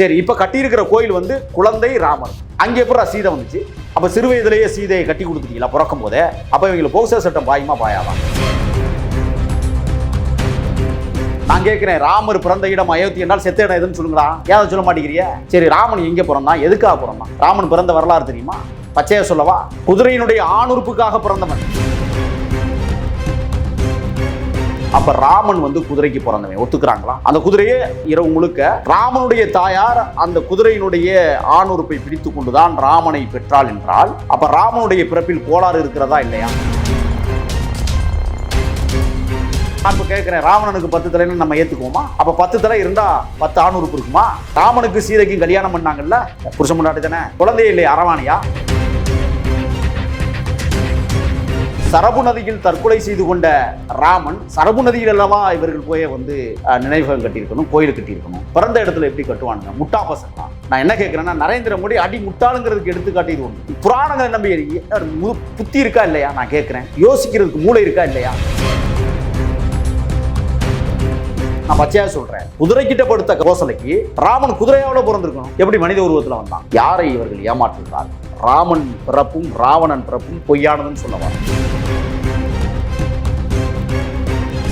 சரி இப்போ கட்டியிருக்கிற கோயில் வந்து குழந்தை ராமர். அங்கே எப்படா சீதை வந்துச்சு? அப்போ சிறு வயதிலேயே சீதையை கட்டி கொடுத்துட்டீங்களா பிறக்கும் போதே? அப்போ இவங்களுக்கு போக்சோ சட்டம் பாயுமா பாயாவா? நான் கேட்கிறேன் ராமர் பிறந்த இடம் அயோத்தி என்றால் செத்த இடம் எதுன்னு சொல்லுங்களா ஏதாவது சொல்ல மாட்டேங்கிறிய சரி ராமன் எங்கே பிறந்தான்? எதுக்காக பிறந்தான்? ராமன் பிறந்த வரலாறு தெரியுமா? பச்சையா சொல்லவா? குதிரையினுடைய ஆணுறுப்புக்காக பிறந்தவன். அப்ப ராமன் வந்து குதிரைக்கு பிறந்தவன். ஒத்துக்கிறாங்களா? அந்த குதிரையே இரவு முழுக்க ராமனுடைய தாயார் அந்த குதிரையினுடைய ஆணுறுப்பை பிடித்து கொண்டுதான் ராமனை பெற்றாள் என்றால் அப்ப ராமனுடைய பிறப்பில் கோளாறு இருக்கிறதா இல்லையா? நான் இப்ப கேட்கிறேன் ராவணனுக்கு பத்து தலைன்னு நம்ம ஏத்துக்குவோமா? அப்ப பத்து தலை இருந்தா பத்து ஆணுறுப்பு இருக்குமா? ராமனுக்கு சீதைக்கும் கல்யாணம் பண்ணாங்கல்ல? புருஷ முன்னாடி தானே? குழந்தையே இல்லையா? அரவாணியா? சரபு நதியில் தற்கொலை செய்து கொண்ட ராமன் சரபு நதியில் அல்லவா இவர்கள் போய் வந்து நினைவகம் கட்டியிருக்கணும் கோயில் கட்டியிருக்கணும். பிறந்த இடத்துல எப்படி கட்டுவானுங்க முட்டா பசங்க நான் என்ன கேட்குறேன்னா நரேந்திர மோடி அடி முட்டாளுங்கிறதுக்கு எடுத்துக்காட்டி இது ஒன்று புராணங்களை நம்பி புத்தி இருக்கா இல்லையா? நான் கேட்குறேன். யோசிக்கிறதுக்கு மூளை இருக்கா இல்லையா? நான் பச்சையா சொல்றேன். குதிரை கிட்ட படுத்த கோசலைக்கு ராமன் குதிரையாவில் பிறந்திருக்கணும். எப்படி மனித உருவத்தில் வந்தான்? யாரை இவர்கள் ஏமாற்றுகிறார் ராமன் பிறப்பும் ராவணன் பிறப்பும் பொய்யானதுன்னு சொல்லவா?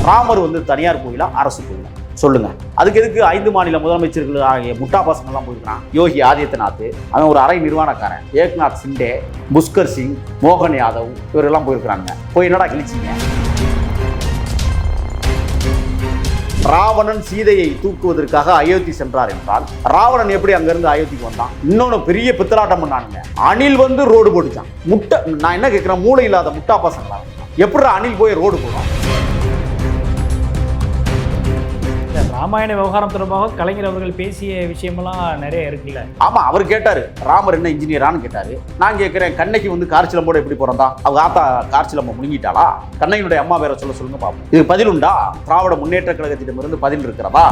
ராமர் வந்து தனியார் கோயிலா அரசு கோயிலா? சொல்லுங்க. அதுக்கு எதுக்கு ஐந்து மாநில முதலமைச்சர்கள் ஆகிய முட்டா பசங்கள்லாம் போயிருக்கிறான்? யோகி ஆதித்யநாத் அவன் ஒரு அரை நிர்வாணக்காரன். ஏக்நாத் சிண்டே புஷ்கர் சிங் மோகன் யாதவ் இவரெல்லாம் போயிருக்கிறாங்க போய் என்னடா கிழிச்சிங்க? ராவணன் சீதையை தூக்குவதற்காக அயோத்தி சென்றார் என்றால் ராவணன் எப்படி அங்கிருந்து அயோத்திக்கு வந்தான்? இன்னொன்னு பெரிய பித்தலாட்டம் பண்ணானுங்க. அணில் வந்து ரோடு போட்டுச்சான். முட்டை நான் என்ன கேட்கிறேன்? மூளை இல்லாத முட்டா பசங்களா எப்படி அணில் போய் ரோடு போடும் ராமாயண விவகாரம் தொடர்பாக கலைஞர் அவர்கள் பேசிய விஷயமெல்லாம் நிறைய இருக்குல்ல? ஆமா அவர் கேட்டாரு ராமர் என்ன இன்ஜினியரான்னு கேட்டாரு. நான் கேட்கிறேன் கண்ணைக்கு வந்து கார்ச்சிலம்போட எப்படி பிறந்தா அவங்க ஆத்தா கார் சிலம்பம் முழுங்கிட்டாளா? கண்ணையினுடைய அம்மா பேரை சொல்ல சொல்லுங்க பாப்போம். இது பதில் உண்டா? திராவிட முன்னேற்ற கழகத்திடமிருந்து பதில் இருக்கிறதா?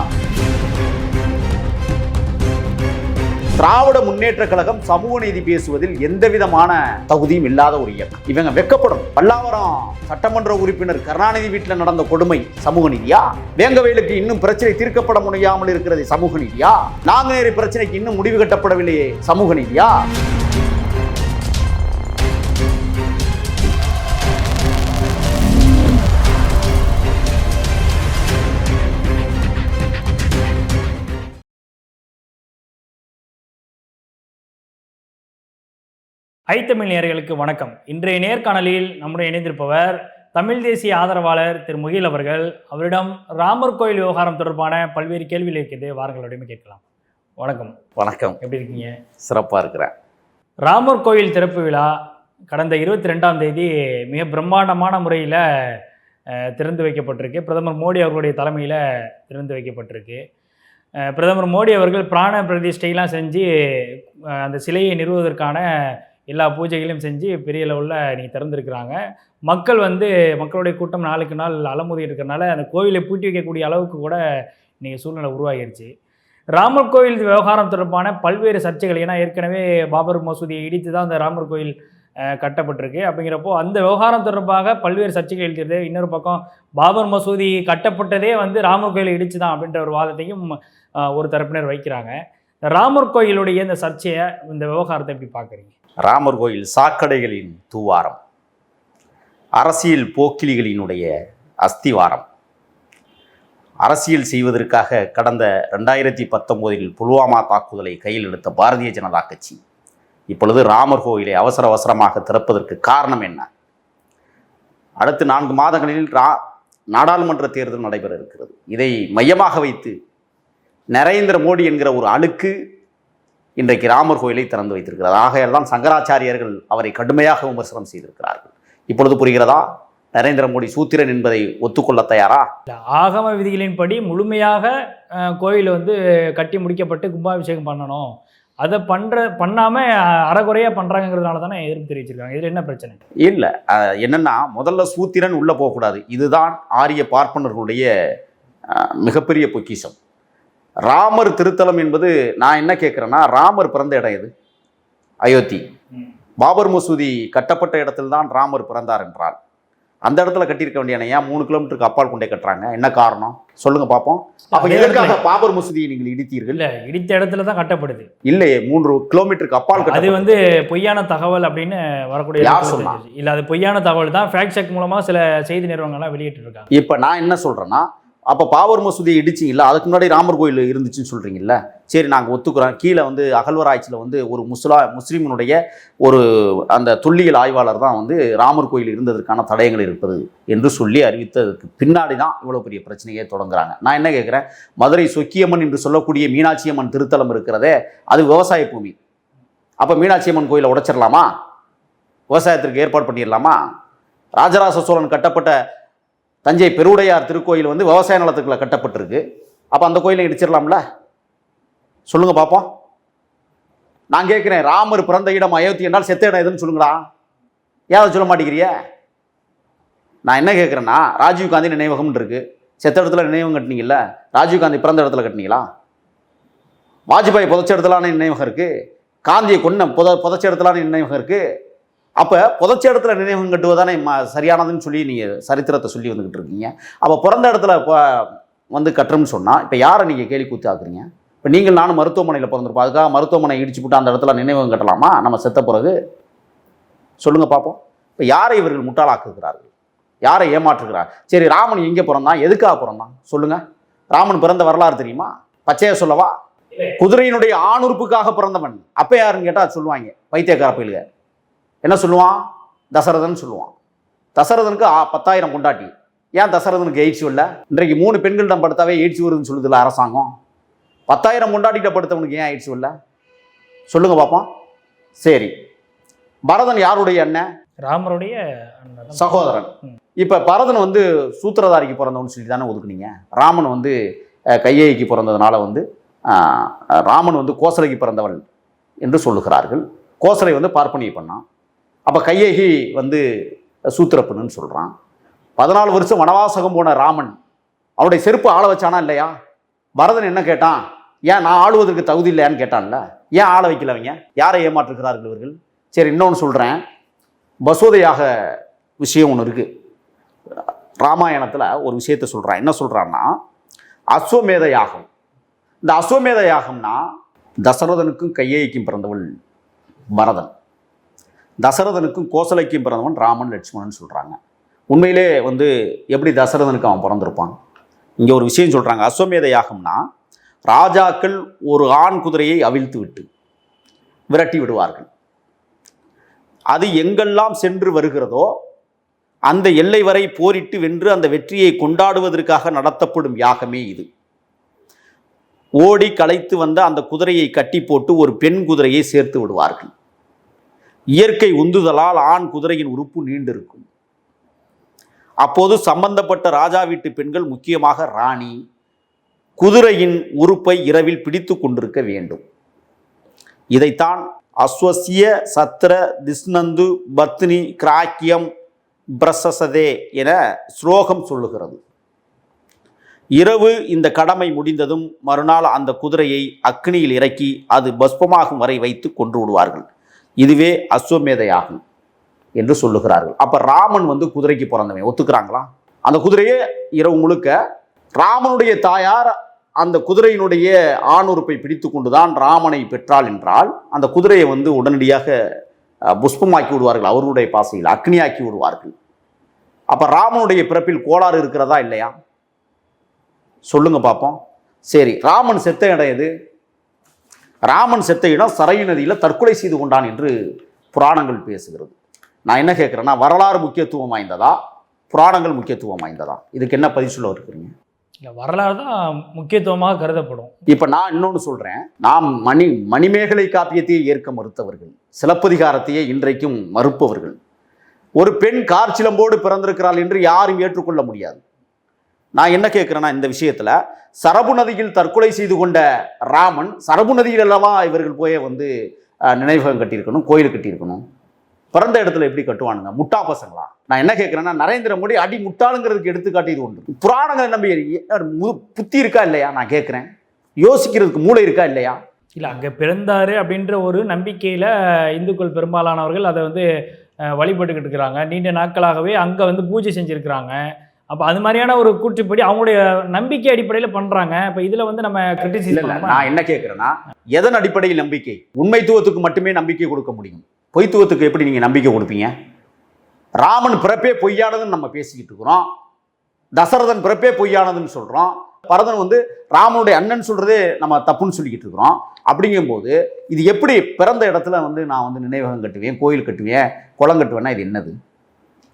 திராவிட முன்னேற்ற கழகம் சமூக நீதி பேசுவதில் எந்த விதமான தகுதியும் இல்லாத ஒரு இயக்கம். இவங்க வெக்கப்படும். பல்லாவரம் சட்டமன்ற உறுப்பினர் கருணாநிதி வீட்டில் நடந்த கொடுமை சமூக நீதியா? வேங்கவேலுக்கு இன்னும் பிரச்சனை தீர்க்கப்பட முடியாமல் இருக்கிறது சமூக நீதியா? நாங்குநேரி பிரச்சனைக்கு இன்னும் முடிவு கட்டப்படவில்லையே சமூக நீதியா? ஐத்தமிழ் நேயர்களுக்கு வணக்கம். இன்றைய நேர்காணலில் நம்முடைய இணைந்திருப்பவர் தமிழ் தேசிய ஆதரவாளர் திரு முகில் அவர்கள். அவரிடம் ராமர் கோயில் விவகாரம் தொடர்பான பல்வேறு கேள்விகள் இருக்கிறது வாருங்களுடையுமே கேட்கலாம். வணக்கம். வணக்கம். எப்படி இருக்கீங்க? சிறப்பா இருக்கிறேன். ராமர் கோயில் திறப்பு விழா கடந்த இருபத்தி ரெண்டாம் தேதி மிக பிரம்மாண்டமான முறையில் திறந்து வைக்கப்பட்டிருக்கு. பிரதமர் மோடி அவர்களுடைய தலைமையில் திறந்து வைக்கப்பட்டிருக்கு. பிரதமர் மோடி அவர்கள் பிராண பிரதிஷ்டையெல்லாம் செஞ்சு அந்த சிலையை நிறுவுவதற்கான எல்லா பூஜைகளையும் செஞ்சு பெரிய லெவலில் நீ திறந்துருக்குறாங்க. மக்கள் வந்து மக்களுடைய கூட்டம் நாளுக்கு நாள் அலமுதி இருக்கிறனால அந்த கோவிலை பூட்டி வைக்கக்கூடிய அளவுக்கு கூட இன்றைக்கி சூழ்நிலை உருவாகிருச்சு. ராமர் கோவில் விவகாரம் தொடர்பான பல்வேறு சர்ச்சைகள் ஏன்னா ஏற்கனவே பாபர் மசூதியை இடித்து தான் அந்த ராமர் கோயில் கட்டப்பட்டிருக்கு. அப்படிங்கிறப்போ அந்த விவகாரம் தொடர்பாக பல்வேறு சர்ச்சைகள் எழுதியது இன்னொரு பக்கம் பாபர் மசூதி கட்டப்பட்டதே வந்து ராமர் கோயிலை இடிச்சு தான் அப்படின்ற ஒரு வாதத்தையும் ஒரு தரப்பினர் வைக்கிறாங்க. ராமர் கோயிலுடைய இந்த சர்ச்சையை இந்த விவகாரத்தை எப்படி பார்க்குறீங்க? ராமர் கோயில் சாக்கடைகளின் தூவாரம் அரசியல் போக்கிலிகளினுடைய அஸ்திவாரம். அரசியல் செய்வதற்காக கடந்த ரெண்டாயிரத்தி பத்தொம்போதில் புல்வாமா தாக்குதலை கையில் எடுத்த பாரதிய ஜனதா கட்சி இப்பொழுது ராமர் கோயிலை அவசர அவசரமாக திறப்பதற்கு காரணம் என்ன? அடுத்து நான்கு மாதங்களில் ரா நாடாளுமன்ற தேர்தல் நடைபெற இருக்கிறது. இதை மையமாக வைத்து நரேந்திர மோடி என்கிற ஒரு அழுக்கு இன்றைக்கு ராமர் கோயிலை திறந்து வைத்திருக்கிறார். ஆகையால் சங்கராச்சாரியர்கள் அவரை கடுமையாக விமர்சனம் செய்திருக்கிறார்கள். இப்பொழுது புரிகிறதா? நரேந்திர மோடி சூத்திரன் என்பதை ஒத்துக்கொள்ள தயாரா? ஆகம விதிகளின்படி முழுமையாக கோயில் வந்து கட்டி முடிக்கப்பட்டு கும்பாபிஷேகம் பண்ணணும். அதை பண்ணுற பண்ணாமல் அறகுறையாக பண்ணுறாங்கிறதுனால தானே எதிர்ப்பு தெரிவிச்சிருக்காங்க. இதில் என்ன பிரச்சனை? இல்லை என்னன்னா முதல்ல சூத்திரன் உள்ளே போகக்கூடாது. இதுதான் ஆரிய பார்ப்பனர்களுடைய மிகப்பெரிய பொக்கிஷம். ராமர் திருத்தலம் என்பது நான் என்ன கேட்குறேன்னா ராமர் பிறந்த இடம் எது? அயோத்தி. பாபர் மசூதி கட்டப்பட்ட இடத்தில்தான் ராமர் பிறந்தார் என்றால் அந்த இடத்துல கட்டியிருக்க வேண்டிய ஏன்? மூணு கிலோமீட்டருக்கு அப்பால் கொண்டே கட்டுறாங்க. என்ன காரணம்? சொல்லுங்க பார்ப்போம் அப்ப எதற்காக இடத்துல- பாபர் மசூதியை நீங்கள் இடித்தீர்கள்? இல்ல இடித்த இடத்துல தான் கட்டப்படுது. இல்லையே மூன்று கிலோமீட்டருக்கு அப்பால் அது வந்து பொய்யான தகவல் அப்படின்னு வரக்கூடிய யார் இடத்துல சொன்னா? தெரிஞ்சுச்சு. இல்ல அது பொய்யான தகவல் தான். ஃபேக்ட் செக் மூலமா சில செய்தி நிறுவனங்கள்லாம் வெளியிட்டு இருக்காங்க இப்ப நான் என்ன சொல்றேன்னா அப்போ பாபர் மசூதி இடிச்சிங்கல்ல அதுக்கு முன்னாடி ராமர் கோயில் இருந்துச்சுன்னு சொல்கிறீங்கல்ல சரி நாங்கள் ஒத்துக்கிறோம். கீழே வந்து அகழ்வராய்ச்சியில் வந்து ஒரு முஸ்லா முஸ்லீமினுடைய ஒரு அந்த தொல்லியல் ஆய்வாளர் தான் வந்து ராமர் கோயில் இருந்ததற்கான தடயங்கள் இருப்பது என்று சொல்லி அறிவித்ததுக்கு பின்னாடி தான் இவ்வளோ பெரிய பிரச்சனையே தொடங்குறாங்க. நான் என்ன கேட்குறேன்? மதுரை சொக்கியம்மன் என்று சொல்லக்கூடிய மீனாட்சி அம்மன் திருத்தலம் இருக்கிறதே அது விவசாய பூமி. அப்போ மீனாட்சி அம்மன் கோயிலை உடைச்சிடலாமா? விவசாயத்திற்கு ஏற்பாடு பண்ணிடலாமா? ராஜராஜ சோழன் கட்டப்பட்ட தஞ்சை பெருவுடையார் திருக்கோயில் வந்து விவசாய நிலத்துக்குள்ள கட்டப்பட்டிருக்கு. அப்போ அந்த கோயிலை இடிச்சிடலாம்ல? சொல்லுங்க பார்ப்போம் நான் கேட்குறேன் ராமர் பிறந்த இடம் அயோத்தி என்றால் செத்த இடம் எதுன்னு சொல்லுங்களா ஏன் அதை சொல்ல மாட்டேங்கிறிய நான் என்ன கேட்குறேன்னா ராஜீவ் காந்தி நினைவகம்னு இருக்கு. செத்த இடத்துல நினைவகம் கட்டினீங்கல்ல? ராஜீவ் காந்தி பிறந்த இடத்துல கட்டினீங்களா? வாஜ்பாய் புதைச்ச இடத்துலான நினைவகம் இருக்கு. காந்தியை கொன்ன புத புதைச்ச இடத்துலான நினைவகம் இருக்குது அப்போ புதைச்ச இடத்துல நினைவகம் கட்டுவதானே ம- சரியானதுன்னு சொல்லி நீங்கள் சரித்திரத்தை சொல்லி வந்துக்கிட்டு இருக்கீங்க. அப்போ பிறந்த இடத்துல இப்போ வந்து கட்டுறோம்னு சொன்னால் இப்போ யாரை நீங்கள் கேலி கூத்து ஆக்குறீங்க? இப்போ நீங்கள் நானும் மருத்துவமனையில் பிறந்திருப்போம். அதுக்காக மருத்துவமனை இடிச்சு போட்டு அந்த இடத்துல நினைவகம் கட்டலாமா? நம்ம செத்த பிறகு? சொல்லுங்கள் பார்ப்போம் இப்போ யாரை இவர்கள் முட்டாளாக்குகிறார்கள்? யாரை ஏமாற்றுகிறார்? சரி ராமன் எங்கே பிறந்தான்? எதுக்காக பிறந்தான்? சொல்லுங்கள் ராமன் பிறந்த வரலாறு தெரியுமா? பச்சையை சொல்லவா? குதிரையினுடைய ஆணுறுப்புக்காக பிறந்தவன். அப்போ யாருன்னு கேட்டால் சொல்லுவாங்க. பைத்தியக்கார பயிலுக. என்ன சொல்லுவான்? தசரதன் சொல்லுவான். தசரதனுக்கு ஆ- பத்தாயிரம் கொண்டாட்டி. ஏன் தசரதனுக்கு எய்ட்ஸ் இல்லை இன்றைக்கு மூணு பெண்களிடம் படுத்தாவே எய்ட்ஸ் வருதுன்னு சொல்லுதுல்ல அரசாங்கம். பத்தாயிரம் கொண்டாட்டிகிட்ட படுத்தவனுக்கு ஏன் எய்ட்ஸ் இல்லை சொல்லுங்க பார்ப்போம் சரி. பரதன் யாருடைய அண்ணன்? ராமருடைய. சகோதரன். இப்போ பரதன் வந்து சூத்திரதாரிக்கு பிறந்தவன்னு சொல்லி தானே ஒதுக்குனீங்க. ராமன் வந்து அஹ், கையேயிக்கு பிறந்ததுனால வந்து ராமன் வந்து கோசலைக்கு பிறந்தவள் என்று சொல்லுகிறார்கள். கோசலை வந்து பார்ப்பனிய பண்ணான். அப்போ கையகி வந்து சூத்திரப்பனுன்னு சொல்கிறான் பதினாலு வருஷம் வனவாசகம் போன ராமன் அவனுடைய செருப்பு ஆள வச்சானா இல்லையா? பரதன் என்ன கேட்டான்? ஏன் நான் ஆளுவதற்கு தகுதி இல்லையான்னு கேட்டான்ல. ஏன் ஆள வைக்கல அவங்க? யாரை ஏமாற்றுகிறார்கள் இவர்கள்? சரி இன்னொன்று சொல்கிறேன் பசோதையாக விஷயம் ஒன்று இருக்குது ராமாயணத்தில் ஒரு விஷயத்தை சொல்கிறான் என்ன சொல்கிறான்னா அஸ்வமேத யாகம். இந்த அஸ்வமேத யாகம்னா தசரதனுக்கும் கையேய்க்கும் பிறந்தவள் பரதன். தசரதனுக்கும் கோசலைக்கும் பிறந்தவன் ராமன் லட்சுமணன் சொல்கிறாங்க உண்மையிலே வந்து எப்படி தசரதனுக்கு அவன் பிறந்திருப்பான்? இங்கே ஒரு விஷயம் சொல்கிறாங்க அஸ்வமேத யாகம்னா ராஜாக்கள் ஒரு ஆண் குதிரையை அவிழ்த்து விட்டு விரட்டி விடுவார்கள். அது எங்கெல்லாம் சென்று வருகிறதோ அந்த எல்லை வரை போரிட்டு வென்று அந்த வெற்றியை கொண்டாடுவதற்காக நடத்தப்படும் யாகமே இது. ஓடி களைத்து வந்த அந்த குதிரையை கட்டி போட்டு ஒரு பெண் குதிரையை சேர்த்து விடுவார்கள். இயற்கை உந்துதலால் ஆண் குதிரையின் உறுப்பு நீண்டிருக்கும். அப்போது சம்பந்தப்பட்ட ராஜா வீட்டு பெண்கள் முக்கியமாக ராணி குதிரையின் உறுப்பை இரவில் பிடித்து கொண்டிருக்க வேண்டும். இதைத்தான் அஸ்வசிய சத்திர திஸ்னந்து பத்னி கிராக்கியம் பிரசசதே என ஸ்லோகம் சொல்லுகிறது. இரவு இந்த கடமை முடிந்ததும் மறுநாள் அந்த குதிரையை அக்னியில் இறக்கி அது பஸ்பமாகும் வரை வைத்து கொன்று விடுவார்கள். இதுவே அஸ்வமேத யாகம் என்று சொல்லுகிறார்கள். அப்போ ராமன் வந்து குதிரைக்கு பிறந்தவன் ஒத்துக்கிறாங்களா? அந்த குதிரையே இரவு முழுக்க ராமனுடைய தாயார் அந்த குதிரையினுடைய ஆணுறுப்பை பிடித்து கொண்டுதான் ராமனை பெற்றாள் என்றால் அந்த குதிரையை வந்து உடனடியாக புஷ்பமாக்கி விடுவார்கள் அவர்களுடைய பாசையில் அக்னியாக்கி விடுவார்கள். அப்போ ராமனுடைய பிறப்பில் கோளாறு இருக்கிறதா இல்லையா? சொல்லுங்க பார்ப்போம் சரி ராமன் செத்த இடம் எது? ராமன் செத்த இடம் சரையு நதியில் தற்கொலை செய்து கொண்டான் என்று புராணங்கள் பேசுகிறது. நான் என்ன கேட்குறேன்னா வரலாறு முக்கியத்துவம் வாய்ந்ததா? புராணங்கள் முக்கியத்துவம் வாய்ந்ததா? இதுக்கு என்ன பதில் சொல்ல இருக்கிறீங்க இல்ல வரலாறு தான் முக்கியத்துவமாக கருதப்படும். இப்போ நான் இன்னொன்று சொல்கிறேன் நாம் மணி மணிமேகலை காப்பியத்தையே ஏற்க மறுத்தவர்கள் சிலப்பதிகாரத்தையே இன்றைக்கும் மறுப்பவர்கள். ஒரு பெண் கார்ச்சிலம்போடு பிறந்திருக்கிறாள் என்று யாரும் ஏற்றுக்கொள்ள முடியாது. நான் என்ன கேட்குறேன்னா இந்த விஷயத்தில் சரபு நதியில் தற்கொலை செய்து கொண்ட ராமன் சரபு நதியில் அல்லவா இவர்கள் போய் வந்து நினைவகம் கட்டியிருக்கணும் கோயில் கட்டியிருக்கணும். பிறந்த இடத்துல எப்படி கட்டுவானுங்க? முட்டா பசங்களா நான் என்ன கேட்குறேன்னா நரேந்திர மோடி அடி முட்டாளுங்கிறதுக்கு எடுத்துக்காட்டி இது ஒன்று. புராணங்களை நம்பி புத்தி இருக்கா இல்லையா? நான் கேட்குறேன் யோசிக்கிறதுக்கு மூளை இருக்கா இல்லையா? இல்லை அங்கே பிறந்தாரு அப்படின்ற ஒரு நம்பிக்கையில் இந்துக்கள் பெரும்பாலானவர்கள் அதை வந்து வழிபட்டுக்கிட்டு இருக்கிறாங்க. நீண்ட நாட்களாகவே அங்கே வந்து பூஜை செஞ்சுருக்கிறாங்க. அப்போ அது மாதிரியான ஒரு கூற்றுப்படி அவங்களுடைய நம்பிக்கை அடிப்படையில் பண்ணுறாங்க இப்போ இதில் வந்து நம்ம கிரிட்டிசைஸ் இல்ல நான் என்ன கேட்கிறேன்னா எதன் அடிப்படையில் நம்பிக்கை? உண்மைத்துவத்துக்கு மட்டுமே நம்பிக்கை கொடுக்க முடியும். பொய்த்துவத்துக்கு எப்படி நீங்க நம்பிக்கை கொடுப்பீங்க? ராமன் பிறப்பே பொய்யானதுன்னு நம்ம பேசிக்கிட்டு இருக்கிறோம். தசரதன் பிறப்பே பொய்யானதுன்னு சொல்றோம். பரதன் வந்து ராமனுடைய அண்ணன் சொல்றதே நம்ம தப்புன்னு சொல்லிக்கிட்டு இருக்கிறோம். அப்படிங்கும்போது இது எப்படி பிறந்த இடத்துல வந்து நான் வந்து நினைவகம் கட்டுவேன் கோயில் கட்டுவேன் குளம் கட்டுவேன்னா இது என்னது?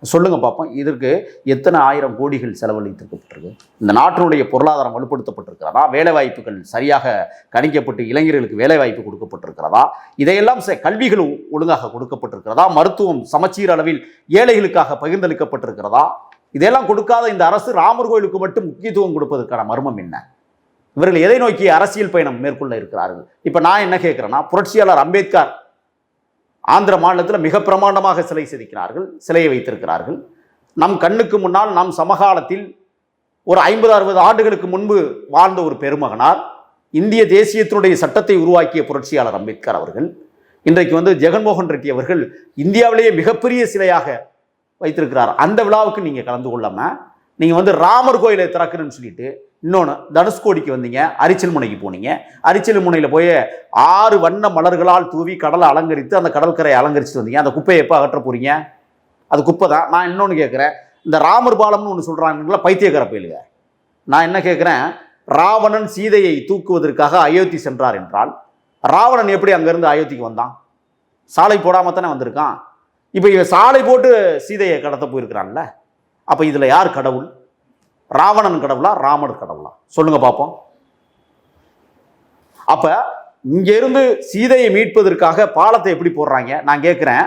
சொல்லுங்க பார்ப்போம் இதற்கு எத்தனை ஆயிரம் கோடிகள் செலவழித்திருக்கப்பட்டிருக்கு? இந்த நாட்டினுடைய பொருளாதாரம் வலுப்படுத்தப்பட்டிருக்கிறதா? வேலைவாய்ப்புகள் சரியாக கணிக்கப்பட்டு இளைஞர்களுக்கு வேலைவாய்ப்பு கொடுக்கப்பட்டிருக்கிறதா? இதையெல்லாம் செ- கல்விகள் ஒழுங்காக கொடுக்கப்பட்டிருக்கிறதா? மருத்துவம் சமச்சீர் அளவில் ஏழைகளுக்காக பகிர்ந்தளிக்கப்பட்டிருக்கிறதா? இதெல்லாம் கொடுக்காத இந்த அரசு ராமர் கோயிலுக்கு மட்டும் முக்கியத்துவம் கொடுப்பதற்கான மர்மம் என்ன? இவர்கள் எதை நோக்கி அரசியல் பயணம் மேற்கொள்ள இருக்கிறார்கள்? இப்போ நான் என்ன கேட்குறேன்னா புரட்சியாளர் அம்பேத்கர் ஆந்திர மாநிலத்தில் மிக பிரமாண்டமாக சிலை செதுக்கிறார்கள் சிலையை வைத்திருக்கிறார்கள். நம் கண்ணுக்கு முன்னால் நம் சமகாலத்தில் ஒரு ஐம்பது அறுபது ஆண்டுகளுக்கு முன்பு வாழ்ந்த ஒரு பெருமகனார் இந்திய தேசியத்தினுடைய சட்டத்தை உருவாக்கிய புரட்சியாளர் அம்பேத்கர் அவர்கள். இன்றைக்கு வந்து ஜெகன்மோகன் ரெட்டி அவர்கள் இந்தியாவிலேயே மிகப்பெரிய சிலையாக வைத்திருக்கிறார். அந்த விழாவுக்கு நீங்கள் கலந்து கொள்ளாமல் நீங்கள் வந்து ராமர் கோயிலை திறக்கிறேன்னு சொல்லிட்டு இன்னொன்று தனுஷ்கோடிக்கு வந்தீங்க அரிச்சல் முனைக்கு போனீங்க. அரிச்சல் முனையில் போய் ஆறு வண்ண மலர்களால் தூவி கடலை அலங்கரித்து அந்த கடற்கரையை அலங்கரிச்சுட்டு வந்தீங்க. அந்த குப்பையை எப்போ அகற்ற போறீங்க? அது குப்பை தான். நான் இன்னொன்று கேட்குறேன் இந்த ராமர் பாலம்னு ஒன்று சொல்கிறாங்களா பைத்தியக்கார பயிலுங்க நான் என்ன கேட்குறேன் ராவணன் சீதையை தூக்குவதற்காக அயோத்தி சென்றார் என்றால் ராவணன் எப்படி அங்கேருந்து அயோத்திக்கு வந்தான்? சாலை போடாமல் தானே வந்திருக்கான்? இப்போ இவன் சாலை போட்டு சீதையை கடத்த போயிருக்கிறான்ல. அப்போ இதில் யார் கடவுள்? ராவணன் கடவுளா ராமர் கடவுளா? சொல்லுங்க பார்ப்போம் அப்ப இங்கிருந்து சீதையை மீட்பதற்காக பாலத்தை எப்படி போடுறாங்க? நான் கேட்குறேன்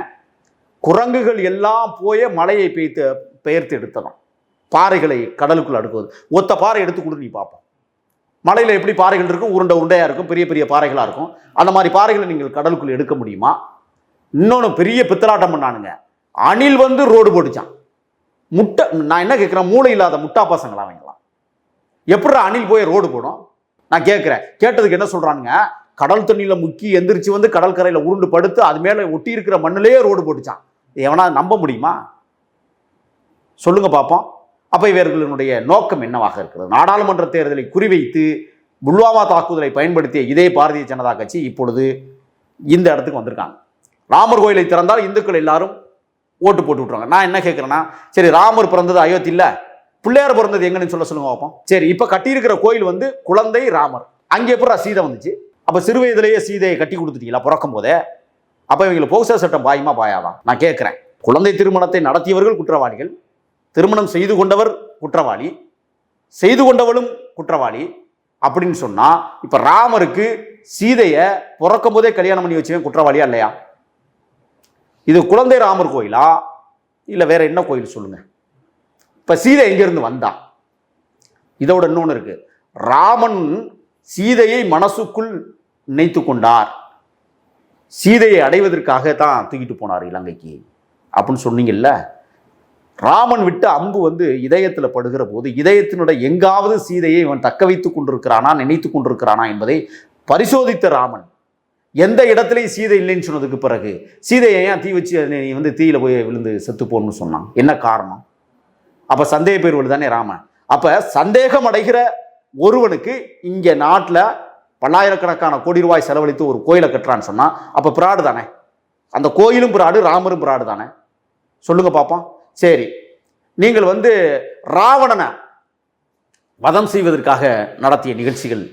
குரங்குகள் எல்லாம் போய் மலையை பெய்த்து பெயர்த்து எடுத்ததும் பாறைகளை கடலுக்குள் அடுக்குவது. ஒத்த பாறை எடுத்து கொடு நீ பார்ப்போம் மலையில் எப்படி பாறைகள் இருக்கும்? உருண்டை உருண்டையாக இருக்கும் பெரிய பெரிய பாறைகளாக இருக்கும். அந்த மாதிரி பாறைகளை நீங்கள் கடலுக்குள் எடுக்க முடியுமா? இன்னொன்று பெரிய பித்தலாட்டம் பண்ணானுங்க. அணில் வந்து ரோடு போட்டுச்சான். முட்டை நான் என்ன கேட்குறேன்? மூளை இல்லாத முட்டா பசங்களா அவங்களாம் எப்படி அணில் போய் ரோடு போடும்? நான் கேட்குறேன். கேட்டதுக்கு என்ன சொல்கிறானுங்க கடல் தண்ணியில் முக்கி எந்திரிச்சு வந்து கடற்கரையில் உருண்டு படுத்து அது மேலே ஒட்டி இருக்கிற மண்ணிலேயே ரோடு போட்டுச்சான். எவனா நம்ப முடியுமா? சொல்லுங்க பார்ப்போம் அப்போ இவர்களினுடைய நோக்கம் என்னவாக இருக்கிறது? நாடாளுமன்ற தேர்தலை குறிவைத்து புல்வாமா தாக்குதலை பயன்படுத்திய இதே பாரதிய ஜனதா கட்சி இப்பொழுது இந்த இடத்துக்கு வந்திருக்காங்க. ராமர் கோயிலை திறந்தால் இந்துக்கள் எல்லாரும் ஓட்டு போட்டு விட்ருவாங்க நான் என்ன கேட்குறேன்னா சரி ராமர் பிறந்தது அயோத்தி இல்லை பிள்ளையார் பிறந்தது எங்கன்னு சொல்ல சொல்லுங்க பார்ப்போம் சரி இப்போ கட்டியிருக்கிற கோயில் வந்து குழந்தை ராமர். அங்கே எப்படி சீதை வந்துச்சு? அப்போ சிறு வயதுலேயே சீதையை கட்டி கொடுத்துட்டீங்களா பிறக்கும் போதே? அப்போ இவங்களை போக்சோ சட்டம் பாயுமா பாயாதான் நான் கேட்குறேன் குழந்தை திருமணத்தை நடத்தியவர்கள் குற்றவாளிகள் திருமணம் செய்து கொண்டவர் குற்றவாளி செய்து கொண்டவளும் குற்றவாளி அப்படின்னு சொன்னால் இப்போ ராமருக்கு சீதையை பிறக்கும் போதே கல்யாணம் பண்ணி வச்சவன் குற்றவாளியா இல்லையா? இது குழந்தை ராமர் கோயிலா? இல்லை வேற என்ன கோயில் சொல்லுங்க? இப்போ சீதை எங்கேருந்து வந்தா? இதோட இன்னொன்று இருக்கு. ராமன் சீதையை மனசுக்குள் நினைத்து கொண்டார். சீதையை அடைவதற்காக தான் தூக்கிட்டு போனார் இலங்கைக்கு. அப்படின்னு சொன்னீங்கல்ல? ராமன் விட்டு அம்பு வந்து இதயத்தில் படுகிற போது இதயத்தினுடைய எங்காவது சீதையை இவன் தக்க வைத்துக் கொண்டிருக்கிறானா நினைத்து கொண்டிருக்கிறானா என்பதை பரிசோதித்த ராமன் எந்த இடத்துலையும் சீதை இல்லைன்னு சொன்னதுக்கு பிறகு சீதையை ஏன் தீ வச்சு நீ வந்து தீயில போய் விழுந்து செத்து போன்னு சொன்னான்? என்ன காரணம்? அப்ப சந்தேக பேர் தானே ராமன். அப்ப சந்தேகம் அடைகிற ஒருவனுக்கு இங்க நாட்டில் பல்லாயிரக்கணக்கான கோடி ரூபாய் செலவழித்து ஒரு கோயிலை கட்டுறான்னு சொன்னா அப்ப பிராடு தானே? அந்த கோயிலும் பிராடு ராமரும் பிராடு தானே? சொல்லுங்க பார்ப்போம் சரி நீங்கள் வந்து ராவணனை வதம் செய்வதற்காக நடத்திய நிகழ்ச்சிகள்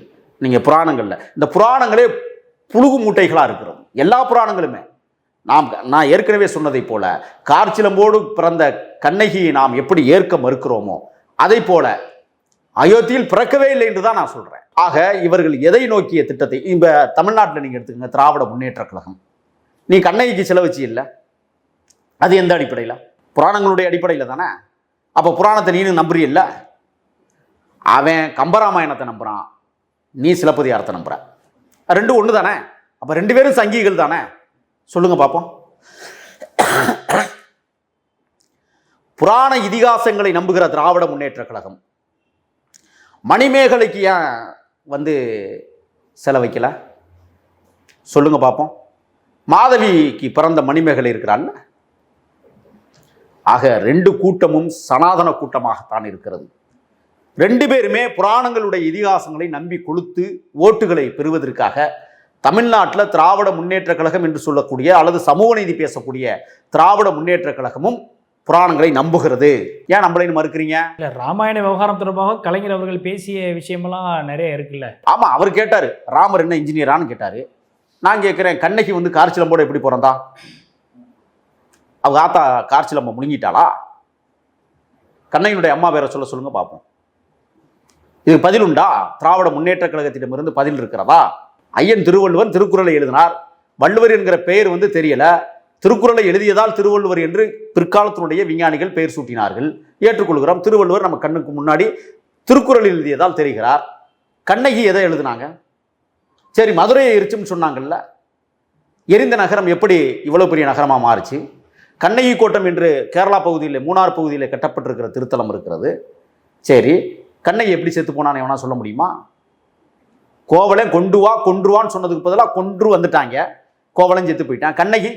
நீங்கள் புராணங்களில். இந்த புராணங்களே புழுகு மூட்டைகளாக இருக்கிறோம். எல்லா புராணங்களுமே. நாம் நான் ஏற்கனவே சொன்னதைப் போல கார்ச்சிலம்போடு பிறந்த கண்ணகியை நாம் எப்படி ஏற்க மறுக்கிறோமோ அதை போல அயோத்தியில் பிறக்கவே இல்லை என்று தான் நான் சொல்கிறேன் ஆக இவர்கள் எதை நோக்கிய திட்டத்தை இப்ப தமிழ்நாட்டில் நீங்கள் எடுத்துக்கங்க திராவிட முன்னேற்ற கழகம். நீ கண்ணகிக்கு செலவச்சு இல்லை. அது எந்த அடிப்படையில்? புராணங்களுடைய அடிப்படையில் தானே? அப்போ புராணத்தை நீனு நம்புறியில்ல? அவன் கம்பராமாயணத்தை நம்புகிறான் நீ சிலப்பதிகாரத்தை நம்புகிற ரெண்டும் ஒன்று தானே அப்போ ரெண்டு பேரும் சங்கிகள் தானே? சொல்லுங்க பார்ப்போம் புராண இதிகாசங்களை நம்புகிற திராவிட முன்னேற்ற கழகம். மணிமேகலைக்கு ஏன் வந்து செலவைக்கல சொல்லுங்க பார்ப்போம் மாதவிக்கு பிறந்த மணிமேகலை இருக்கிறாள் ஆக ரெண்டு கூட்டமும் சனாதன கூட்டமாகத்தான் இருக்கிறது. ரெண்டு பேருமே புராணங்களுடைய இதிகாசங்களை நம்பி கொளுத்து ஓட்டுகளை பெறுவதற்காக தமிழ்நாட்டில் திராவிட முன்னேற்ற கழகம் என்று சொல்லக்கூடிய அல்லது சமூக நீதி பேசக்கூடிய திராவிட முன்னேற்ற கழகமும் புராணங்களை நம்புகிறது. ஏன் நம்மளைன்னு மறுக்கிறீங்க? இல்லை ராமாயண விவகாரம் தொடர்பாக கலைஞர் அவர்கள் பேசிய விஷயமெல்லாம் நிறைய இருக்குல்ல. ஆமா அவர் கேட்டாரு ராமர் என்ன இன்ஜினியரான்னு கேட்டாரு. நான் கேட்கிறேன் கண்ணகி வந்து கார்ச்சிலம்போட எப்படி பிறந்தா? அவங்க ஆத்தா கார்ச்சிலம்ப முழுங்கிட்டாளா? கண்ணகியினுடைய அம்மா பேரை சொல்ல சொல்லுங்க பார்ப்போம். இதுக்கு பதில் உண்டா? திராவிட முன்னேற்ற கழகத்திடமிருந்து பதில் இருக்கிறதா? ஐயன் திருவள்ளுவர் திருக்குறளை எழுதினார். வள்ளுவர் என்கிற பெயர் வந்து தெரியல. திருக்குறளை எழுதியதால் திருவள்ளுவர் என்று பிற்காலத்தினுடைய விஞ்ஞானிகள் பெயர் சூட்டினார்கள். ஏற்றுக்கொள்கிறோம். திருவள்ளுவர் நம்ம கண்ணுக்கு முன்னாடி திருக்குறள் எழுதியதால் தெரிகிறார். கண்ணகி எதை எழுதினாங்க? சரி மதுரையை எரிச்சுன்னு சொன்னாங்கல்ல. எரிந்த நகரம் எப்படி இவ்வளோ பெரிய நகரமாக மாறுச்சு? கண்ணகி கோட்டம் என்று கேரளா பகுதியில் மூணார் பகுதியில் கட்டப்பட்டிருக்கிற திருத்தலம் இருக்கிறது. சரி கண்ணகி எப்படி செத்து போனான்னு எவனா சொல்ல முடியுமா? கோவலை கொண்டு வா கொன்றுவான்னு சொன்னதுக்கு பதிலாக கொன்று வந்துட்டாங்க. கோவலன் செத்து போயிட்டான். கண்ணகி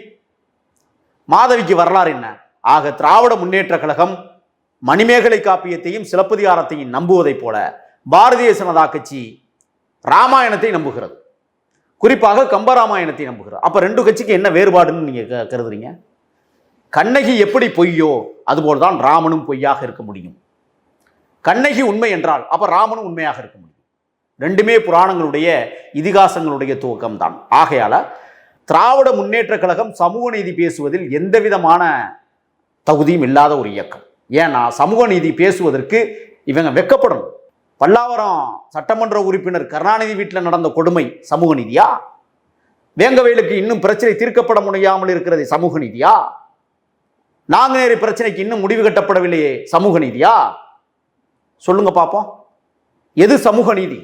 மாதவிக்கு வரலாறு என்ன? ஆக திராவிட முன்னேற்ற கழகம் மணிமேகலை காப்பியத்தையும் சிலப்பதிகாரத்தையும் நம்புவதைப் போல பாரதிய ஜனதா கட்சி ராமாயணத்தை நம்புகிறது. குறிப்பாக கம்பராமாயணத்தை நம்புகிறது. அப்போ ரெண்டு கட்சிக்கு என்ன வேறுபாடுன்னு நீங்கள் கருதுறீங்க? கண்ணகி எப்படி பொய்யோ அதுபோல் தான் ராமனும் பொய்யாக இருக்க முடியும். கண்ணகி உண்மை என்றால் அப்போ ராமனும் உண்மையாக இருக்க முடியும். ரெண்டுமே புராணங்களுடைய இதிகாசங்களுடைய துவக்கம் தான் ஆகையால் திராவிட முன்னேற்ற கழகம் சமூக நீதி பேசுவதில் எந்த விதமான தகுதியும் இல்லாத ஒரு இயக்கம். ஏன்னா சமூக நீதி பேசுவதற்கு இவங்க வெக்கப்படணும். பல்லாவரம் சட்டமன்ற உறுப்பினர் கருணாநிதி வீட்டில் நடந்த கொடுமை சமூக நீதியா? வேங்கவேலுக்கு இன்னும் பிரச்சனை தீர்க்கப்பட முடியாமல் இருக்கிறது சமூக நீதியா? நாங்குநேரி பிரச்சனைக்கு இன்னும் முடிவு கட்டப்படவில்லையே சமூக நீதியா? சொல்லுங்க பார்ப்போம் எது சமூக நீதி?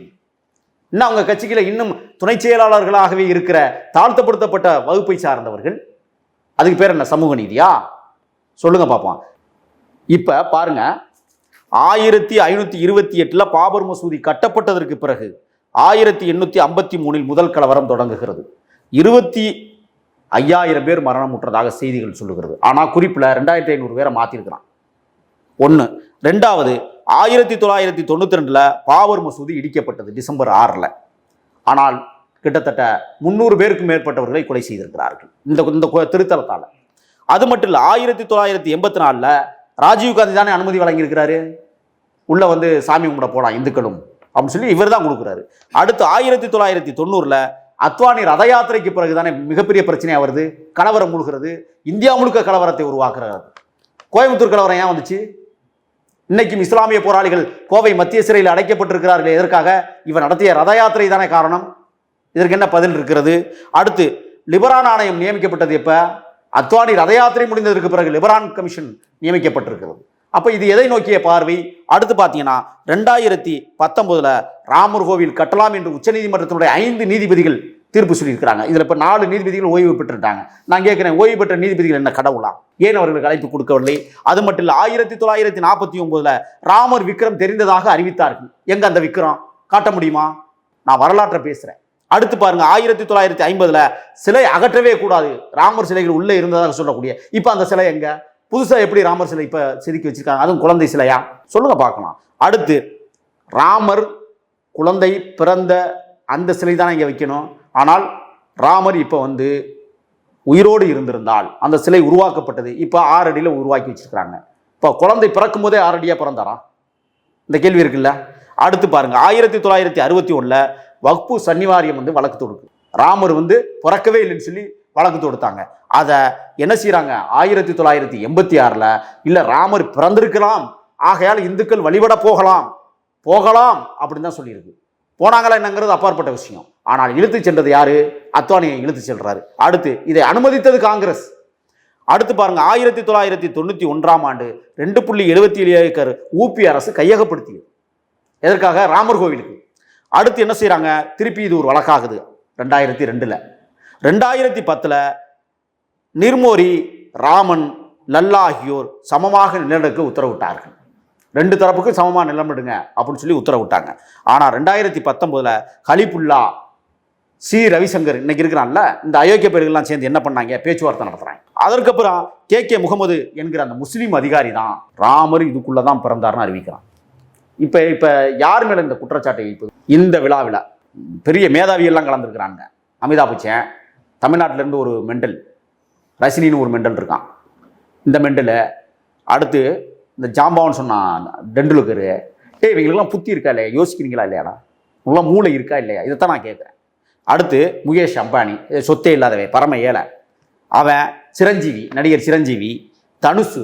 இன்னும் அவங்க கட்சிகளை இன்னும் துணை செயலாளர்களாகவே இருக்கிற தாழ்த்தப்படுத்தப்பட்ட வகுப்பை சார்ந்தவர்கள் அதுக்கு பேர் என்ன? சமூக நீதியா? சொல்லுங்க பார்ப்போம் இப்ப பாருங்க. ஆயிரத்தி ஐநூற்றி இருபத்தி எட்டில் பாபர் மசூதி கட்டப்பட்டதற்கு பிறகு ஆயிரத்தி எண்ணூற்றி ஐம்பத்தி மூணில் முதல் கலவரம் தொடங்குகிறது. இருபத்தி ஐயாயிரம் பேர் மரணமுற்றதாக செய்திகள் சொல்லுகிறது. ஆனால் குறிப்பில் ரெண்டாயிரத்தி ஐநூறு பேரை மாற்றிருக்கிறான் ஒன்று ரெண்டாவது ஆயிரத்தி தொள்ளாயிரத்தி தொண்ணூற்றி ரெண்டில் பாவர் மசூதி இடிக்கப்பட்டது டிசம்பர் ஆறில். ஆனால் கிட்டத்தட்ட முந்நூறு பேருக்கு மேற்பட்டவர்களை கொலை செய்திருக்கிறார்கள். இந்த இந்த திருத்தலத்தால். அது மட்டும் இல்லை ஆயிரத்தி தொள்ளாயிரத்தி எண்பத்தி நாலில் ராஜீவ்காந்தி தானே அனுமதி வழங்கியிருக்கிறாரு? உள்ளே வந்து சாமி கும்பிட போகலாம் இந்துக்களும் அப்படின்னு சொல்லி இவர் தான் கொடுக்குறாரு. அடுத்து ஆயிரத்தி தொள்ளாயிரத்தி தொண்ணூறில் அத்வானி ரத யாத்திரைக்கு பிறகு தானே மிகப்பெரிய பிரச்சனையாக வருது. கலவரம் முழுகிறது. இந்தியா முழுக்க கலவரத்தை உருவாக்குறாரு. கோயம்புத்தூர் கலவரம் ஏன் வந்துச்சு? இன்னைக்கும் இஸ்லாமிய போராளிகள் கோவை மத்திய சிறையில் அடைக்கப்பட்டிருக்கிறார்கள் எதற்காக இவன் நடத்திய ரத யாத்திரை தானே காரணம்? இதற்கு என்ன பதில் இருக்கிறது? அடுத்து லிபரான் ஆணையம் நியமிக்கப்பட்டது எப்போ? அத்வானி ரத யாத்திரை முடிந்ததற்கு பிறகு லிபரான் கமிஷன் நியமிக்கப்பட்டிருக்கிறது. அப்போ இது எதை நோக்கிய பார்வை? அடுத்து பார்த்தீங்கன்னா ரெண்டாயிரத்தி பத்தொம்போதில் ராமர் கோவில் கட்டலாம் என்று உச்சநீதிமன்றத்தினுடைய ஐந்து நீதிபதிகள் தீர்ப்பு சொல்லியிருக்கிறாங்க. இதில் இப்போ நாலு நீதிபதிகள் ஓய்வு பெற்றுட்டாங்க. நான் கேட்குறேன் ஓய்வு பெற்ற நீதிபதிகள் என்ன கடவுளா? ஏன் அவர்களுக்கு அழைப்பு கொடுக்கவில்லை? அது மட்டும் இல்லை ஆயிரத்தி தொள்ளாயிரத்தி நாற்பத்தி ஒம்போதில் ராமர் விக்ரம் தெரிந்ததாக அறிவித்தார்கள். எங்கே அந்த விக்ரம்? காட்ட முடியுமா? நான் வரலாற்றை பேசுகிறேன் அடுத்து பாருங்க ஆயிரத்தி தொள்ளாயிரத்தி ஐம்பதில் சிலை அகற்றவே கூடாது. ராமர் சிலைகள் உள்ளே இருந்ததாக சொல்லக்கூடிய இப்போ அந்த சிலை எங்கே? புதுசாக எப்படி ராமர் சிலை இப்போ செதுக்கி வச்சிருக்காங்க? அதுவும் குழந்தை சிலையா? சொல்லுங்க பார்க்கலாம். அடுத்து ராமர் குழந்தை பிறந்த அந்த சிலை தானே இங்கே வைக்கணும்? ஆனால் ராமர் இப்போ வந்து உயிரோடு இருந்திருந்தால் அந்த சிலை உருவாக்கப்பட்டது இப்போ ஆறு அடியில் உருவாக்கி வச்சிருக்கிறாங்க. இப்போ குழந்தை பிறக்கும் போதே ஆறு அடியாக பிறந்தாரா? இந்த கேள்வி இருக்குல்ல? அடுத்து பாருங்கள் ஆயிரத்தி தொள்ளாயிரத்தி அறுபத்தி ஒன்றில் வக்பு சன்னிவாரியம் வந்து வழக்கு தொடுக்கு. ராமர் வந்து பிறக்கவே இல்லைன்னு சொல்லி வழக்கு தொடுத்தாங்க. அதை என்ன செய்கிறாங்க ஆயிரத்தி தொள்ளாயிரத்தி எண்பத்தி ஆறில் இல்லை ராமர் பிறந்திருக்கலாம் ஆகையால் இந்துக்கள் வழிபட போகலாம் போகலாம் அப்படின்னு தான் சொல்லியிருக்கு. போனாங்களா என்னங்கிறது அப்பாற்பட்ட விஷயம். ஆனால் இழுத்து சென்றது யாரு? அத்வானியை இழுத்து செல்றாரு. அடுத்து இதை அனுமதித்தது காங்கிரஸ். அடுத்து பாருங்க ஆயிரத்தி தொள்ளாயிரத்தி தொண்ணூத்தி ஒன்றாம் ஆண்டு ரெண்டு புள்ளி எழுபத்தி ஏழு ஏக்கர் ஊபி அரசு கையகப்படுத்தியது. எதற்காக? ராமர் கோவிலுக்கு. அடுத்து என்ன செய்கிறாங்க திருப்பி இது ஒரு வழக்காகுது ரெண்டாயிரத்தி ரெண்டுல. ரெண்டாயிரத்தி பத்துல நிர்மோரி ராமன் லல்லா ஆகியோர் சமமாக நிலநடுக்க உத்தரவிட்டார்கள். ரெண்டு தரப்புக்கும் சமமாக நிலமிடுங்க அப்படின்னு சொல்லி உத்தரவிட்டாங்க. ஆனால் ரெண்டாயிரத்தி பத்தொம்போதில் கலிபுல்லா சி. ரவிசங்கர் இன்னைக்கு இருக்கிறான்ல இந்த அயோக்கிய பேர்கள்லாம் சேர்ந்து என்ன பண்ணாங்க? பேச்சுவார்த்தை நடத்துகிறாங்க அதற்கப்புறம் கே. கே. முகமது என்கிற அந்த முஸ்லீம் அதிகாரி தான் ராமர் இதுக்குள்ளே தான் பிறந்தார்னு அறிவிக்கிறான். இப்போ இப்போ யார் மேலே இந்த குற்றச்சாட்டை வைப்பது இந்த விழாவில் பெரிய மேதாவியெல்லாம் கலந்துருக்கிறாங்க. அமிதாப் பச்சன் தமிழ்நாட்டிலேருந்து ஒரு மெண்டல் ரசினின்னு ஒரு மெண்டல் இருக்கான். இந்த மெண்டலை அடுத்து இந்த ஜாம்பவான் சொன்னான் டெண்டுலுக்கரு டே இவங்களுக்குலாம் புத்தி இருக்கா இல்லையா? யோசிக்கிறீங்களா இல்லையாடா? உங்களாம் மூளை இருக்கா இல்லையா? இதைத்தான் நான் கேட்குறேன். அடுத்து முகேஷ் அம்பானி சொத்தே இல்லாதவன் பரம ஏழை. அவன் சிரஞ்சீவி நடிகர் சிரஞ்சீவி தனுசு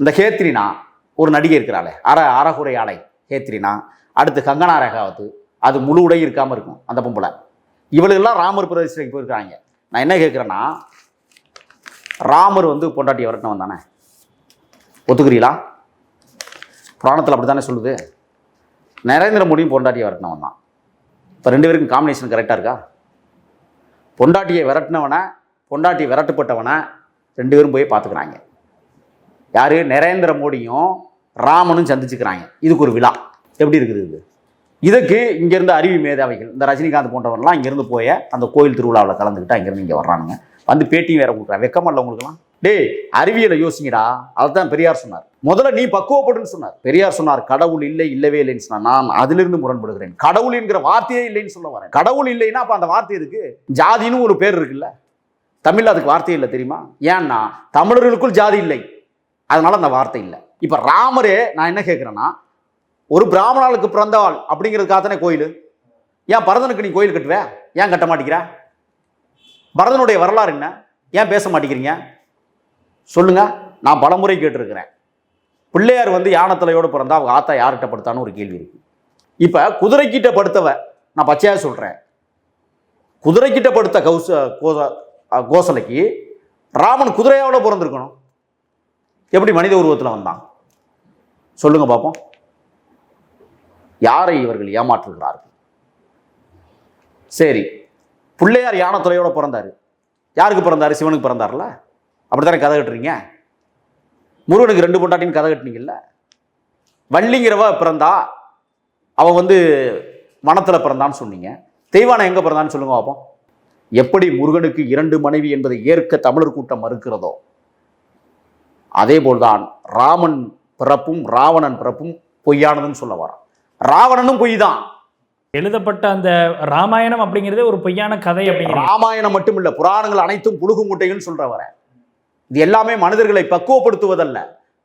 இந்த ஹேத்ரினா ஒரு நடிகை இருக்கிறாளே. அற அறகுறை ஆலை ஹேத்ரினா. அடுத்து கங்கனா ரேகாவத்து. அது முழு உடை இருக்காமல் இருக்கும் அந்த பொம்பளை. இவளுக்கெல்லாம் ராமர் பிரதேசத்துக்கு போயிருக்கிறாங்க. நான் என்ன கேட்குறேன்னா ராமர் வந்து பொண்டாட்டி வரட்டும் வந்தானே ஒத்துக்கிறீங்களா புராணத்தில் அப்படி தானே சொல்லுது. நரேந்திர மோடியும் பொண்டாட்டியை விரட்டினவன் தான். இப்போ ரெண்டு பேருக்கும் காம்பினேஷன் கரெக்டாக இருக்கா? பொண்டாட்டியை விரட்டினவனை பொண்டாட்டி விரட்டுப்பட்டவனை ரெண்டு பேரும் போய் பார்த்துக்கிறாங்க. யார்? நரேந்திர மோடியும் ராமனும் சந்திச்சுக்கிறாங்க. இதுக்கு ஒரு விழா. எப்படி இருக்குது இது? இதுக்கு இங்கேருந்து அறிவு மேதாவிகள் இந்த ரஜினிகாந்த் போன்றவர்கள்லாம் இங்கேருந்து போய் அந்த கோயில் திருவிழாவில் கலந்துக்கிட்டு அங்கேருந்து இங்கே வர்றானுங்க. வந்து பேட்டியும் வேறு கொடுக்குறான் வெக்கமல்ல உங்களுக்குலாம் டேய் அறிவியலை யோசிங்கடா. அதுதான் பெரியார் சொன்னார். முதல்ல நீ பக்குவப்படுன்னு சொன்னார். பெரியார் சொன்னார் கடவுள் இல்லை இல்லவே இல்லைன்னு சொன்னார். நான் அதிலிருந்து முரண்படுகிறேன். கடவுள் என்கிற வார்த்தையே இல்லைன்னு சொல்ல வரேன். கடவுள் இல்லைன்னா அப்ப அந்த வார்த்தை இருக்கு ஜாதின்னு ஒரு பேர் இருக்குல்ல. தமிழில் அதுக்கு வார்த்தை இல்லை தெரியுமா? ஏன்னா தமிழர்களுக்குள் ஜாதி இல்லை. அதனால அந்த வார்த்தை இல்லை. இப்ப ராமரே நான் என்ன கேட்கிறேன்னா ஒரு பிராமணாளுக்கு பிறந்தவாள் அப்படிங்கிறதுக்காக தானே கோயில்? ஏன் பரதனுக்கு நீ கோயில் கட்டுவே? ஏன் கட்ட மாட்டேங்கிற? பரதனுடைய வரலாறு என்ன? ஏன் பேச மாட்டேங்கிறீங்க? சொல்லுங்கள் நான் பலமுறை கேட்டிருக்கிறேன். பிள்ளையார் வந்து யானத்தலையோடு பிறந்தா அவங்க ஆத்தா யார்கிட்ட படுத்தான்னு ஒரு கேள்வி இருக்குது இப்போ குதிரைக்கிட்ட படுத்தவ நான் பச்சையாக சொல்கிறேன் குதிரைக்கிட்ட படுத்த கௌச கோச கோசலைக்கு ராமன் குதிரையாவோட பிறந்திருக்கணும். எப்படி மனித உருவத்தில் வந்தான்? சொல்லுங்க பார்ப்போம் யாரை இவர்கள் ஏமாற்றுகிறார்கள்? சரி பிள்ளையார் யானத்துறையோட பிறந்தாரு. யாருக்கு பிறந்தாரு? சிவனுக்கு பிறந்தார்ல அப்படித்தானே கதை கட்டுறீங்க? முருகனுக்கு ரெண்டு பொண்டாட்டின்னு கதை கட்டுனீங்கல்ல? வள்ளிங்கிறவ பிறந்தா அவன் வந்து வனத்தில் பிறந்தான்னு சொன்னீங்க. தெய்வானை எங்கே பிறந்தான்னு சொல்லுங்க பார்ப்போம் எப்படி முருகனுக்கு இரண்டு மனைவி என்பதை ஏற்க தமிழர் கூட்டம் மறுக்கிறதோ அதே போல்தான் ராமன் பிறப்பும் ராவணன் பிறப்பும் பொய்யானதுன்னு சொல்ல வரான். ராவணனும் பொய் தான் எழுதப்பட்ட அந்த ராமாயணம் அப்படிங்கிறதே ஒரு பொய்யான கதை அப்படிங்கிறது ராமாயணம் மட்டும் இல்ல புராணங்கள் அனைத்தும் புழுகு மூட்டைகள் சொல்ற வரேன் இது எல்லாமே மனிதர்களை பக்குவப்படுத்துவதல்ல.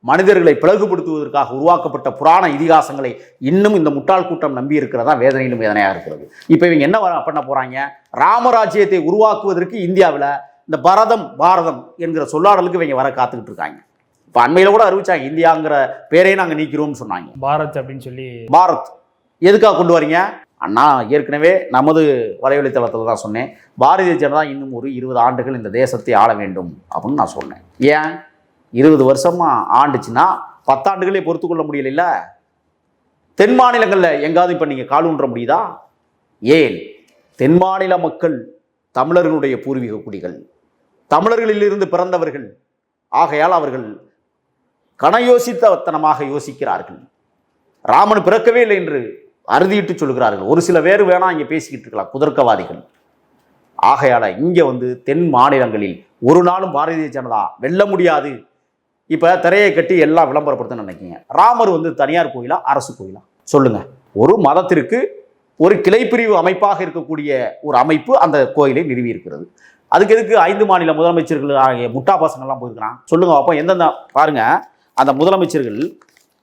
மனிதர்களை பிளகுபடுத்துவதற்காக உருவாக்கப்பட்ட புராண இதிகாசங்களை இன்னும் இந்த முட்டாள் கூட்டம் நம்பி இருக்கிறதா வேதனையிலும் வேதனையா இருக்கிறது. இப்போ இவங்க என்ன பண்ண போறாங்க? ராமராஜ்யத்தை உருவாக்குவதற்கு இந்தியாவில் இந்த பரதம் பாரதம் என்கிற சொல்லாடலுக்கு இவங்க வர காத்துக்கிட்டு இருக்காங்க. இப்போ அண்மையில் கூட அறிவிச்சாங்க இந்தியாங்கிற பேரையே நாங்கள் நீக்கிறோம்னு சொன்னாங்க. பாரத் அப்படின்னு சொல்லி பாரத். எதுக்காக கொண்டு வரீங்க? அண்ணா ஏற்கனவே நமது வலைவலைத்தளத்தில் தான் சொன்னேன். பாரதிய ஜனதா இன்னும் ஒரு இருபது ஆண்டுகள் இந்த தேசத்தை ஆள வேண்டும் அப்படின்னு நான் சொன்னேன். ஏன்? இருபது வருஷமாக ஆண்டுச்சுன்னா பத்தாண்டுகளே பொறுத்து கொள்ள முடியல தென் மாநிலங்களில் எங்காவது இப்போ நீங்கள் கால் ஊன்ற முடியுதா? ஏன்? தென் மாநில மக்கள் தமிழர்களுடைய பூர்வீக குடிகள். தமிழர்களிலிருந்து பிறந்தவர்கள். ஆகையால் அவர்கள் கனயோசித்தத்தனமாக யோசிக்கிறார்கள். ராமன் பிறக்கவே இல்லை என்று அறுதியிட்டு சொல்கிறார்கள் ஒரு சில பேர் வேணா இங்கே பேசிக்கிட்டு இருக்கலாம். குதர்க்கவாதிகள். ஆகையால் இங்கே வந்து தென் மாநிலங்களில் ஒரு நாளும் பாரதிய ஜனதா வெல்ல முடியாது. இப்போ திரையை கட்டி எல்லாம் விளம்பரப்படுத்தணும்னு நினைக்கிங்க ராமர் வந்து தனியார் கோயிலா அரசு கோயிலா? சொல்லுங்கள் ஒரு மதத்திற்கு ஒரு கிளைப்பிரிவு அமைப்பாக இருக்கக்கூடிய ஒரு அமைப்பு அந்த கோயிலை நிறுவி இருக்கிறது. அதுக்கு எதுக்கு ஐந்து மாநில முதலமைச்சர்கள் ஆகிய முட்டா பசங்கள்லாம் போயிருக்கிறான்? சொல்லுங்க அப்போ எந்தெந்த பாருங்க. அந்த முதலமைச்சர்கள்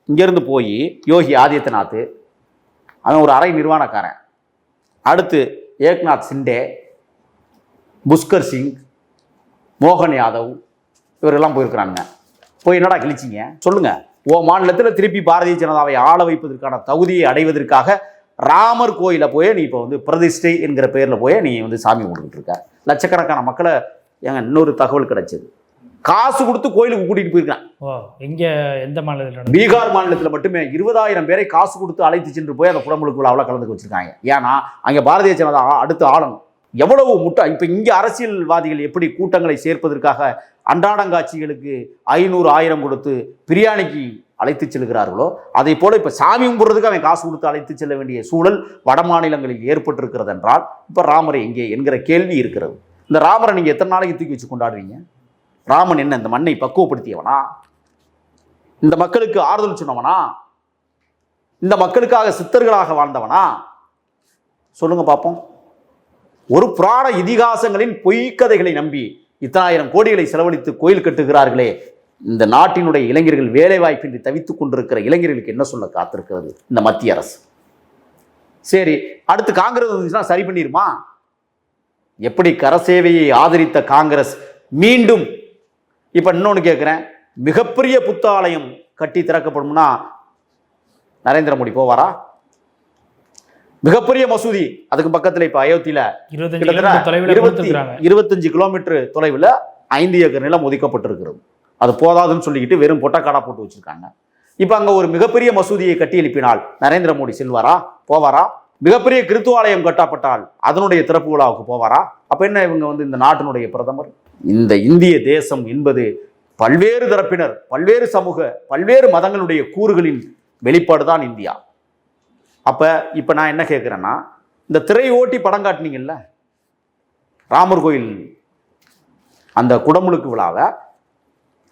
இங்கேருந்து போய் யோகி ஆதித்யநாத் அவன் ஒரு அரை நிர்வாணக்காரன். அடுத்து ஏக்நாத் சிண்டே புஷ்கர் சிங் மோகன் யாதவ் இவரெல்லாம் போயிருக்கிறாங்க போய் என்னடா கிழிச்சிங்க? சொல்லுங்க. ஓ மாநிலத்தில் திருப்பி பாரதிய ஜனதாவை ஆள வைப்பதற்கான தகுதியை அடைவதற்காக ராமர் கோயிலில் போய் நீ இப்போ வந்து பிரதிஷ்டை என்கிற பேரில் போய் நீ வந்து சாமி கும்பிட்டுக்கிட்டு இருக்க. லட்சக்கணக்கான மக்களை எங்கள் இன்னொரு தகவல் கிடைச்சது. காசு கொடுத்து கோயிலுக்கு கூட்டிகிட்டு போயிருக்கான் எங்க எந்த மாநிலத்தில்? பீகார் மாநிலத்தில் மட்டுமே இருபதாயிரம் பேரை காசு கொடுத்து அழைத்து சென்று போய் அந்த குடமுழுக்கு விழாவில் கலந்துக்க வச்சிருக்காங்க. ஏன்னா அங்கே பாரதிய ஜனதா அடுத்து ஆளணும். எவ்வளவு முட்டா இப்போ இங்கே அரசியல்வாதிகள் எப்படி கூட்டங்களை சேர்ப்பதற்காக அன்றாடங்காட்சிகளுக்கு ஐநூறு ஆயிரம் கொடுத்து பிரியாணிக்கு அழைத்து செல்கிறார்களோ அதை போல இப்போ சாமி கும்பிட்றதுக்கு அவன் காசு கொடுத்து அழைத்து செல்ல வேண்டிய சூழல் வட மாநிலங்களில் ஏற்பட்டிருக்கிறது என்றால் இப்போ ராமரை எங்கே என்கிற கேள்வி இருக்கிறது. இந்த ராமரை நீங்கள் எத்தனை நாளைக்கு தூக்கி வச்சு கொண்டாடுவீங்க ராமன் என்ன இந்த மண்ணை பக்குவப்படுத்தியவனா? இந்த மக்களுக்கு ஆறுதல் சொன்னவனா? இந்த மக்களுக்காக சித்தர்களாக வாழ்ந்தவனா? சொல்லுங்க பார்ப்போம். ஒரு புராண இதிகாசங்களின் பொய்க்கதைகளை நம்பி இத்தனாயிரம் கோடிகளை செலவழித்து கோயில் கட்டுகிறார்களே இந்த நாட்டினுடைய இளைஞர்கள் வேலைவாய்ப்பின்றி தவித்துக் கொண்டிருக்கிற இளைஞர்களுக்கு என்ன சொல்ல காத்திருக்கிறது இந்த மத்திய அரசு? சரி அடுத்து காங்கிரஸ் வந்துச்சுன்னா சரி பண்ணிடுமா எப்படி கரசேவையை ஆதரித்த காங்கிரஸ் மீண்டும் இப்போ இன்னொன்று கேட்குறேன் மிகப்பெரிய புத்தாலயம் கட்டி திறக்கப்படும்னா நரேந்திர மோடி போவாரா? மிகப்பெரிய மசூதி அதுக்கு பக்கத்தில் இப்போ அயோத்தியில் இருபத்தி இருபத்தஞ்சு கிலோமீட்டர் தொலைவில் ஐந்து ஏக்கர் நிலம் ஒதுக்கப்பட்டிருக்கிறது. அது போதாதுன்னு சொல்லிக்கிட்டு வெறும் பொட்டக்காடா போட்டு வச்சிருக்காங்க. இப்போ அங்கே ஒரு மிகப்பெரிய மசூதியை கட்டி எழுப்பினால் நரேந்திர மோடி செல்வாரா? போவாரா? மிகப்பெரிய கிறித்துவாலயம் கட்டப்பட்டால் அதனுடைய திறப்பு விழாவுக்கு போவாரா? அப்ப என்ன இவங்க வந்து இந்த நாட்டினுடைய பிரதமர்? இந்த இந்திய தேசம் என்பது பல்வேறு தரப்பினர் பல்வேறு சமூக பல்வேறு மதங்களுடைய கூறுகளின் வெளிப்பாடு தான் இந்தியா. அப்போ இப்போ நான் என்ன கேட்குறேன்னா இந்த திரை ஓட்டி படம் காட்டினீங்கல்ல? ராமர் கோயில் அந்த குடமுழுக்கு விழாவை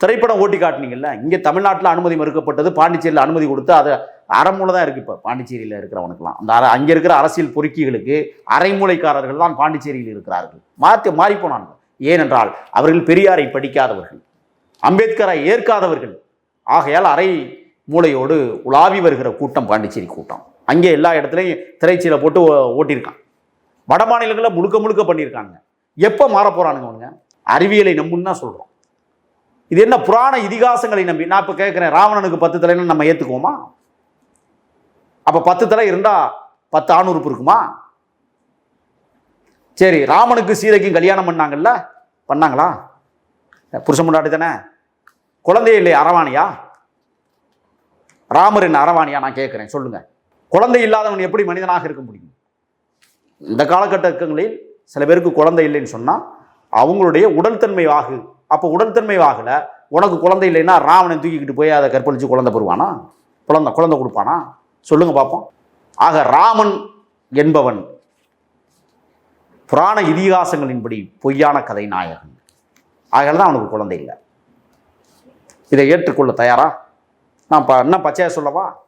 திரைப்படம் ஓட்டி காட்டினீங்கல்ல? இங்கே தமிழ்நாட்டில் அனுமதி மறுக்கப்பட்டது பாண்டிச்சேரியில் அனுமதி கொடுத்து அதை அறமூலை தான் இருக்குது இப்போ. பாண்டிச்சேரியில் இருக்கிறவனுக்குலாம் அந்த அரை அங்கே இருக்கிற அரசியல் பொறுக்கிகளுக்கு அரைமூலைக்காரர்கள் தான் பாண்டிச்சேரியில் இருக்கிறார்கள். மாற்றி மாறிப்போனாங்க ஏனென்றால் அவர்கள் பெரியாரை படிக்காதவர்கள் அம்பேத்கரை ஏற்காதவர்கள். ஆகையால் அரை மூளையோடு உலாவி வருகிற கூட்டம் பாண்டிச்சேரி கூட்டம். அங்கே எல்லா இடத்துலையும் திரைச்சீலை போட்டு ஓ- ஓட்டியிருக்கான் வட மாநிலங்களில் முழுக்க முழுக்க பண்ணியிருக்காங்க. எப்போ மாறப்போகிறானுங்க அவனுங்க அறிவியலை நம்புன்னு தான் சொல்கிறோம் இது என்ன புராண இதிகாசங்களை நம்பி நான் இப்போ கேட்குறேன் ராவணனுக்கு பத்து தலைன்னு நம்ம ஏற்றுக்குவோமா அப்போ பத்து தலை இருந்தால் பத்து ஆணுறுப்பு இருக்குமா? சரி ராமனுக்கு சீதைக்கும் கல்யாணம் பண்ணாங்கல்ல? பண்ணாங்களா? புருஷன் முன்னாடி தானே? குழந்தை இல்லை அரவாணியா? ராமர் என்ன அரவாணியா? நான் கேட்குறேன் சொல்லுங்கள் குழந்தை இல்லாதவன் எப்படி மனிதனாக இருக்க முடியும்? இந்த காலகட்டங்களில் சில பேருக்கு குழந்தை இல்லைன்னு சொன்னால் அவங்களுடைய உடல் தன்மை வாகு. அப்போ உடல் தன்மை உனக்கு குழந்தை இல்லைன்னா ராவனை தூக்கிக்கிட்டு போய் அதை கற்பழித்து குழந்தை பெறுவானா? குழந்தை குழந்தை கொடுப்பானா? சொல்லுங்கள் பார்ப்போம் ஆக ராமன் என்பவன் புராண இதிகாசங்களின்படி பொய்யான கதை நாயகன். ஆகையால தான் அவனுக்கு குழந்தை இல்லை. இதை ஏற்றுக்கொள்ள தயாரா? நான் ப என்ன பச்சையாக சொல்லவா?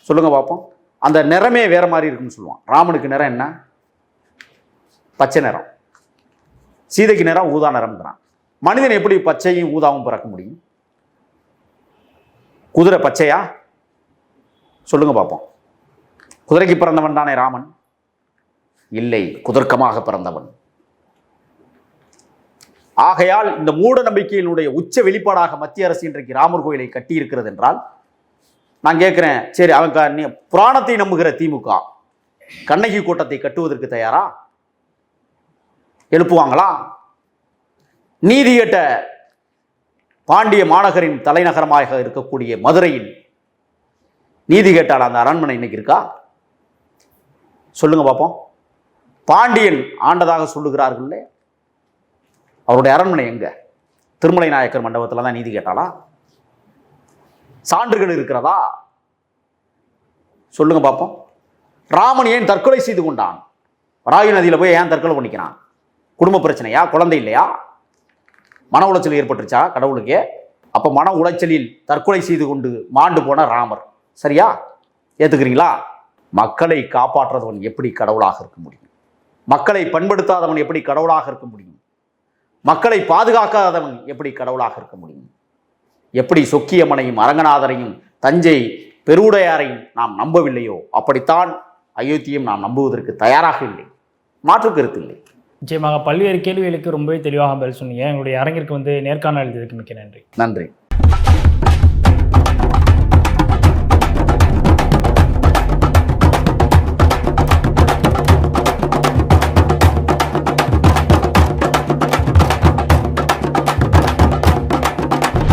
சொல்லுங்க பார்ப்போம் அந்த நிறமே வேற மாதிரி இருக்குன்னு சொல்லுவான். ராமனுக்கு நிறம் என்ன? பச்சை நிறம். சீதைக்கு நிறம் ஊதா நிறம்ங்கிறான். மனிதன் எப்படி பச்சையும் ஊதாவும் பிறக்க முடியும்? குதிரை பச்சையா? சொல்லுங்க பார்ப்போம் குதிரைக்கு பிறந்தவன் தானே ராமன்? இல்லை குதர்க்கமாக பிறந்தவன். ஆகையால் இந்த மூட நம்பிக்கையினுடைய உச்ச வெளிப்பாடாக மத்திய அரசு இன்றைக்கு ராமர் கோயிலை கட்டியிருக்கிறது என்றால் நான் கேட்குறேன் சரி அவன் நீ புராணத்தை நம்புகிற திமுக கண்ணகி கூட்டத்தை கட்டுவதற்கு தயாரா? எழுப்புவாங்களா? நீதி கேட்ட பாண்டிய மாநகரின் தலைநகரமாக இருக்கக்கூடிய மதுரையில் நீதி கேட்டால் அந்த அரண்மனை இன்னைக்கு இருக்கா? சொல்லுங்க பார்ப்போம் பாண்டியன் ஆண்டதாக சொல்லுகிறார்கள்ல அவருடைய அரண்மனை எங்க? திருமலை நாயக்கர் மண்டபத்தில் தான் நீதி கேட்டாளா? சான்றுகள் இருக்கிறதா? சொல்லுங்க பார்ப்போம் ராமன் ஏன் தற்கொலை செய்து கொண்டான்? ராயு நதியில் போய் ஏன் தற்கொலை பண்ணிக்கிறான்? குடும்ப பிரச்சனையா? குழந்தை இல்லையா? மன உளைச்சல் ஏற்பட்டுருச்சா கடவுளுக்கே? அப்போ மன உளைச்சலில் தற்கொலை செய்து கொண்டு மாண்டு போன ராமர். சரியா? ஏற்றுக்கிறீங்களா மக்களை காப்பாற்றுறவன் எப்படி கடவுளாக இருக்க முடியும்? மக்களை பண்படுத்தாதவன் எப்படி கடவுளாக இருக்க முடியும்? மக்களை பாதுகாக்காதவன் எப்படி கடவுளாக இருக்க முடியும்? எப்படி சொக்கியம்மனையும் அரங்கநாதரையும் தஞ்சை பெருவுடையாரையும் நாம் நம்பவில்லையோ? அப்படித்தான் அயோத்தியும் நாம் நம்புவதற்கு தயாராக இல்லை. மாற்று கருத்து இல்லை. நிச்சயமாக பல்வேறு கேள்விகளுக்கு ரொம்பவே தெளிவாக பதில் சொன்னீங்க. எங்களுடைய அரங்கிற்கு வந்து நேர்காணல் மிக்க நன்றி. நன்றி.